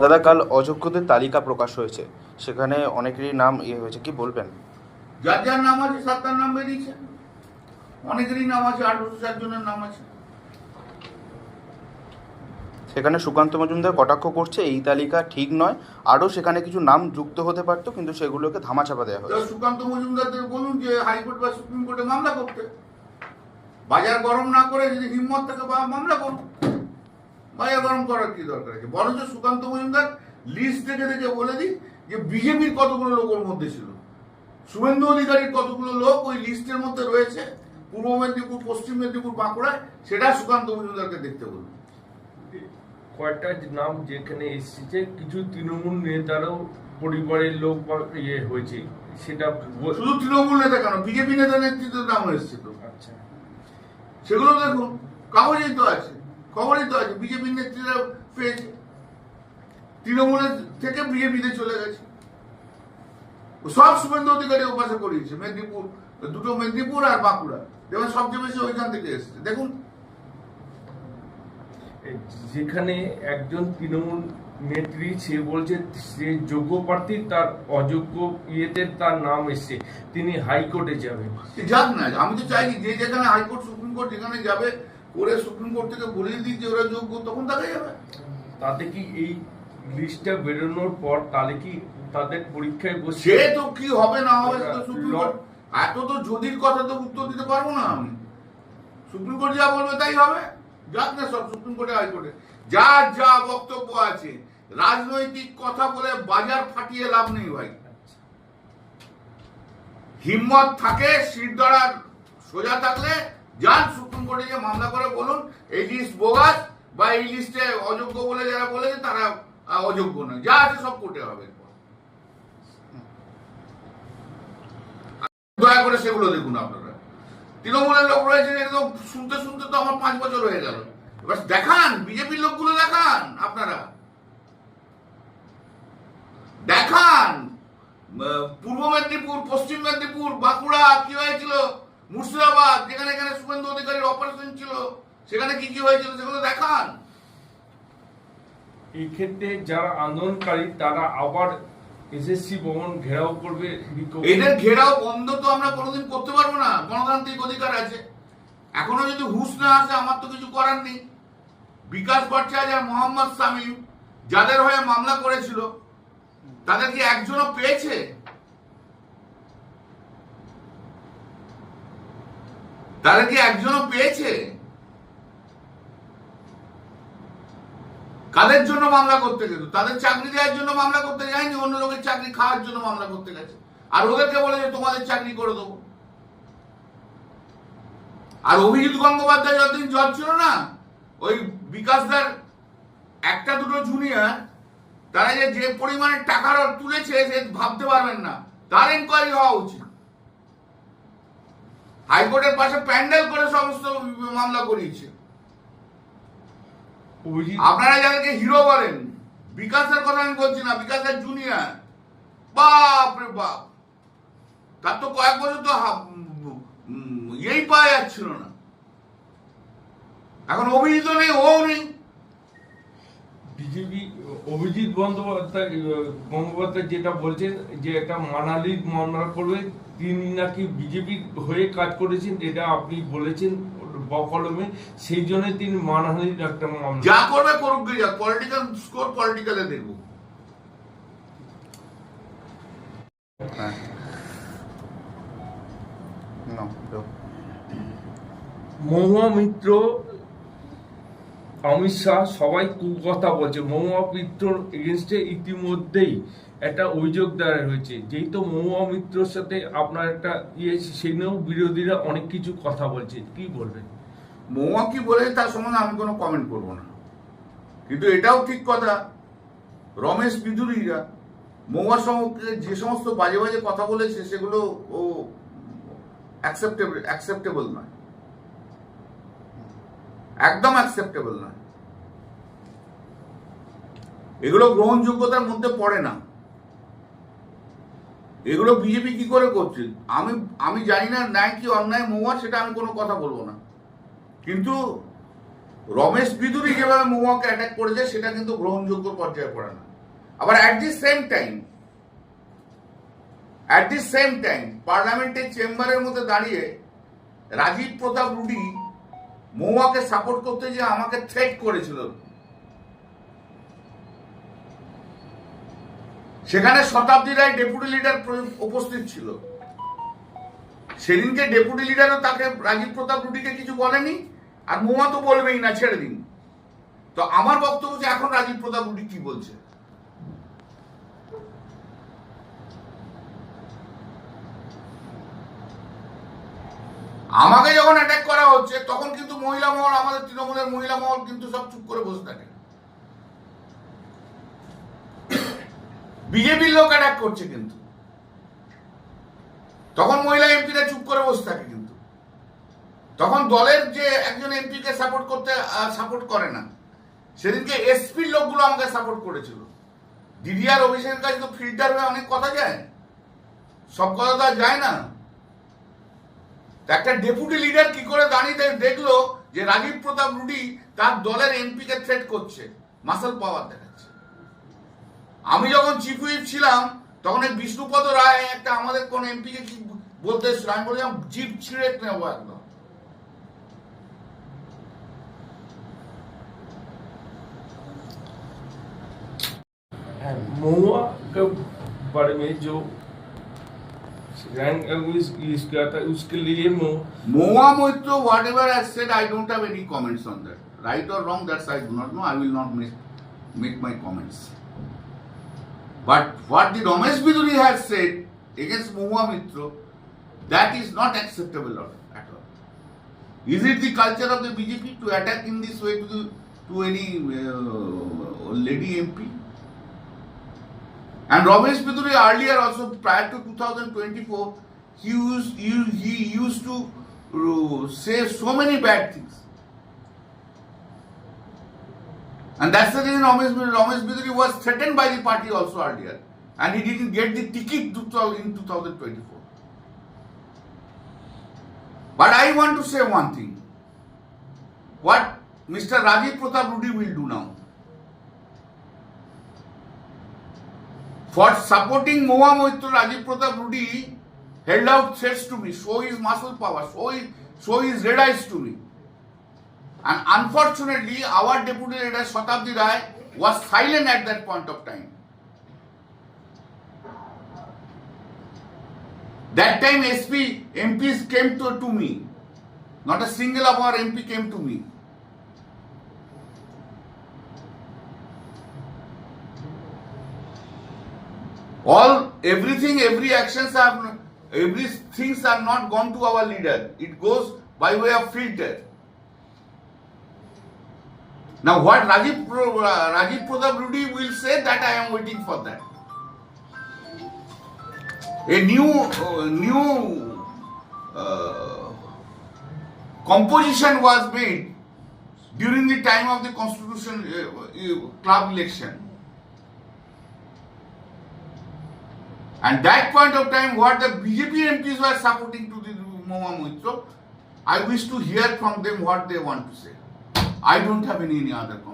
দাদা কাল অযোগ্যদের তালিকা প্রকাশ হয়েছে। সেখানে অনেকেরই নাম ইয়ে হয়েছে। কি বলবেন? যার যার নাম আছে সাত তার নাম বেরিয়েছে। অনেকেরই নাম আছে আঠারোশো চার জনের নাম আছে। সেখানে সুকান্ত মজুমদার কটাক্ষ করছে এই তালিকা ঠিক নয়। আরও সেখানে কিছু নাম যুক্ত হতে পারতো কিন্তু সেগুলোকে ধামাচাপা দেওয়া হয়েছে। সুকান্ত মজুমদারদের বলুন যে হাইকোর্ট বা সুপ্রিম কোর্টে মামলা করতে। বাজার গরম না করে যদি হিম্মত থাকে বা মামলা করুন। বাজার গরম করার কি দরকার আছে? বরঞ্চ সুকান্ত মজুমদার লিস্ট দেখে দেখে বলে দিই যে বিজেপির কতগুলো লোক ওর মধ্যে ছিল। শুভেন্দু অধিকারীর কতগুলো লোক ওই লিস্টের মধ্যে রয়েছে? পূর্ব মেদিনীপুর পশ্চিম মেদিনীপুর বাঁকুড়ায় সেটা সুকান্ত মজুমদারকে দেখতে বলুন। কয়েকটা নাম যেখানে এসেছে কিছু তৃণমূল নেতারাও পরিবারের লোক বা ইয়ে হয়েছে সেটা শুধু তৃণমূল নেতা কেন? বিজেপি নেতা নেতৃত্বের নাম এসছে তো আচ্ছা। সেগুলো দেখুন কাগজেই তো আছে। খবরেই তো আছে বিজেপি নেত্রীরা পেয়েছে তৃণমূলের থেকে বিজেপিতে চলে গেছে। সব শুভেন্দু অধিকারী উপাসে করিয়েছে মেদিনীপুর দুটো মেদিনীপুর আর বাঁকুড়া। যেমন সবচেয়ে বেশি ওইখান থেকে এসেছে। দেখুন। যেখানে একজন তৃণমূল নেত্রী সে বলছে সে যোগ্য প্রার্থী তার অযোগ্য ইয়েতে তার নাম এসছে। তিনি হাইকোর্টে যাবেন। যাক না আমি তো চাইনি যে যেখানে হাইকোর্ট সুপ্রিম কোর্ট যেখানে যাবে করে সুপ্রিম কোর্ট থেকে বলিয়ে দিই যে ওরা যোগ্য তখন দেখা যাবে। তাতে কি এই লিস্টটা বেরোনোর পর তাহলে কি তাদের পরীক্ষায় বসে সে তো কি হবে না হবে তো সুপ্রিম কোর্ট এত তো যদির কথা তো উত্তর দিতে পারব না আমি। সুপ্রিম কোর্ট যা বলবে তাই হবে। যাক না সব সুপ্রিম কোর্টে হাইকোর্টে যার যা বক্তব্য আছে রাজনৈতিক কথা বলে বাজার ফাটিয়ে লাভ নেই ভাই। হিম্মত থাকে শিরদড়ার সোজা থাকলে যান কোর্টে মামলা করে বলুন, এই লিস্ট বোগাস বা এই লিস্টে অযোগ্য বলে যারা বলেছে, তারা অযোগ্য নয়। যা আছে সব কোর্টে হবে দয়া করে সেগুলো দেখুন আপনারা। তৃণমূলের লোক রয়েছে একদম শুনতে শুনতে তো আমার পাঁচ বছর হয়ে গেল। এবার দেখান, বিজেপির লোকগুলো দেখান, আপনারা। দেখান পূর্ব মেদিনীপুর, পশ্চিম মেদিনীপুর, বাঁকুড়া, কি হয়েছিল? মুর্শিদাবাদ যেখানে এখানে শুভেন্দু অধিকারীর অপারেশন ছিল সেখানে কি কি হয়েছিল সেগুলো দেখান। এক্ষেত্রে যারা আন্দোলনকারী তারা আবার এসএসসি ভবন ঘেরাও করবে এদের ঘেরাও বন্ধ তো আমরা কোনোদিন করতে পারব না গণতান্ত্রিক অধিকার আছে। এখনও যদি হুঁশ না আসে আমার তো কিছু করার নেই। বিকাশ ভট্টাচার্য আর মোহাম্মদ সামিম যাদের হয়ে মামলা করেছিল তাদের কি একজনও পেয়েছে? তাদের কি একজনও পেয়েছে? কাদের জন্য মামলা করতে গেল তাদের চাকরি দেওয়ার জন্য মামলা করতে যায়নি অন্য লোকের চাকরি খাওয়ার জন্য মামলা করতে গেছে। আর ওদেরকে বলে যে তোমাদের চাকরি করে দেবো। আর অভিজিৎ গঙ্গোপাধ্যায় যতদিন জজ ছিল না, ওই বিকাশদার একটা দুটো জুনিয়র তারা যে পরিমাণে টাকার তুলেছে, সে ভাবতে পারবেন না। তার এনকোয়ারি হওয়া উচিত। হাইকোর্টের পাশে প্যান্ডেল করে সমস্ত মামলা করিয়েছে। আপনারা যাদেরকে হিরো বলেন বিকাশের কথা আমি বলছি না বিকাশের জুনিয়র বাপ রে বাপ। তার তো কয়েক বছর তো ইয়েই পাওয়া যাচ্ছিল না। এখন অভিজিৎ নেই ও নেই। বিজেপি অভিজিৎ বন্দ্যোপাধ্যায় গঙ্গোপাধ্যায় যেটা বলছেন যে একটা মানালির মামলা করবে তিনি নাকি বিজেপির হয়ে কাজ করেছেন এটা আপনি বলেছেন বকলমে সেই জন্য তিনি মানহানির একটা মামলা যা করবে করুক যা পলিটিক্যাল স্কোর পলিটিক্যালে দেখব হ্যাঁ. মহুয়া মিত্র অমিত শাহ সবাই কুকথা বলছে, মহুয়া মিত্রর এগেনস্টে ইতিমধ্যেই একটা অভিযোগ দায়ের হয়েছে। যেহেতু মহুয়া মিত্রর সাথে আপনার একটা ইয়ে সেই নিয়েও বিরোধীরা অনেক কিছু কথা বলছে। কি বলবেন? মৌয়া কি বলে তার সম্বন্ধে আমি কোনো কমেন্ট করব না। কিন্তু এটাও ঠিক কথা, রমেশ বিদুরীরা মৌয়ার সম্পর্কে যে সমস্ত বাজে বাজে কথা বলেছে, সেগুলো ও অ্যাকসেপ্টেবল অ্যাকসেপ্টেবল নয়। একদম অ্যাকসেপ্টেবল নয়। এগুলো গ্রহণযোগ্যতার মধ্যে পড়ে না। এগুলো বিজেপি কি করে করছে? আমি আমি জানি না ন্যায় কি অন্যায় মৌয়া সেটা আমি কোনো কথা বলব না। কিন্তু রমেশ বিদুরি যেভাবে মহুয়াকে অ্যাটাক করেছে, সেটা কিন্তু গ্রহণযোগ্য পর্যায়ে পড়ে না। আবার at the same time at the same time পার্লামেন্টের চেম্বারের মধ্যে দাঁড়িয়ে রাজীব প্রতাপ রুডি মহুয়াকে সাপোর্ট করতে যে আমাকে থ্রেট করেছিল। সেখানে শতাব্দী রায় ডেপুটি লিডার উপস্থিত ছিল। সেদিনকে ডেপুটি লিডারও তাকে রাজীব প্রতাপ রুটিকে কিছু বলেনি, আর মহুয়া তো বলবেই না, ছেড়ে দিন। তো আমার বক্তব্য যে এখন রাজীব প্রতাপ রুটি কি বলছে? আমাকে যখন অ্যাটাক করা হচ্ছে, তখন কিন্তু মহিলা মহল, আমাদের তৃণমূলের মহিলা মহল কিন্তু সব চুপ করে বসে থাকে। বিজেপির লোক অ্যাটাক করছে কিন্তু। তখন মহিলা এমপিরা চুপ করে বসে থাকে কিন্তু। তখন দলের যে একজন এমপিকে সাপোর্ট করতে সাপোর্ট করে না, সেদিনকে এসপির লোকগুলো আমাকে সাপোর্ট করেছিল। আর অভিষেকের কাছে তো ফিল্টার হয়ে অনেক কথা যায়। সব কথা তো আর যায় না। একটা ডেপুটি লিডার কি করে দাঁড়িয়ে দে- দেখলো যে রাজীব প্রতাপ রুডি তার দলের এমপিকে থ্রেট করছে মাসেল পাওয়ার দেখাচ্ছে আমি যখন চিফ হুইপ ছিলাম তখন এই বিষ্ণুপদ রায় একটা আমাদের কোন এমপিকে কি বলতে এসেছিল আমি বললাম জিপ ছিঁড়ে নেবো একদম महुआ के बारे में जो रैंक इस, इस किया था उसके लिए मो Moa Moitro, whatever I said, I don't have any comments on that. Right or wrong, that's I do not know. I will not make, make my comments. But what the Ramesh Biduri has said against Moa Mitro, that is not acceptable at at all. Is it the culture of the BJP to attack in this way to, the, to any uh, lady MP? And Ramesh Biduri earlier also prior to 2024, he used, he, used to uh, say so many bad things. And that's the reason Ramesh, Ramesh was threatened by the party also earlier. And he didn't get the ticket in 2024. But I want to say one thing. What Mr. Rajiv Pratap Rudy will do now. For supporting Moa Rajiv Pratap Rudy held out threats to me, show his muscle power, show his, show his red eyes to me. And unfortunately, our deputy leader Shatabdi Rai was silent at that point of time. That time SP MPs came to, to me. Not a single of our MP came to me. All everything every actions are every things are not gone to our leader it goes by way of filter now what rajiv uh, rajiv pratap rudy will say that i am waiting for that a new uh, new uh, composition was made during the time of the constitution uh, uh, club election And that point of time, what the BJP MPs were supporting to the Moha Moitro, I wish to hear from them what they want to say. I don't have any, any other comment.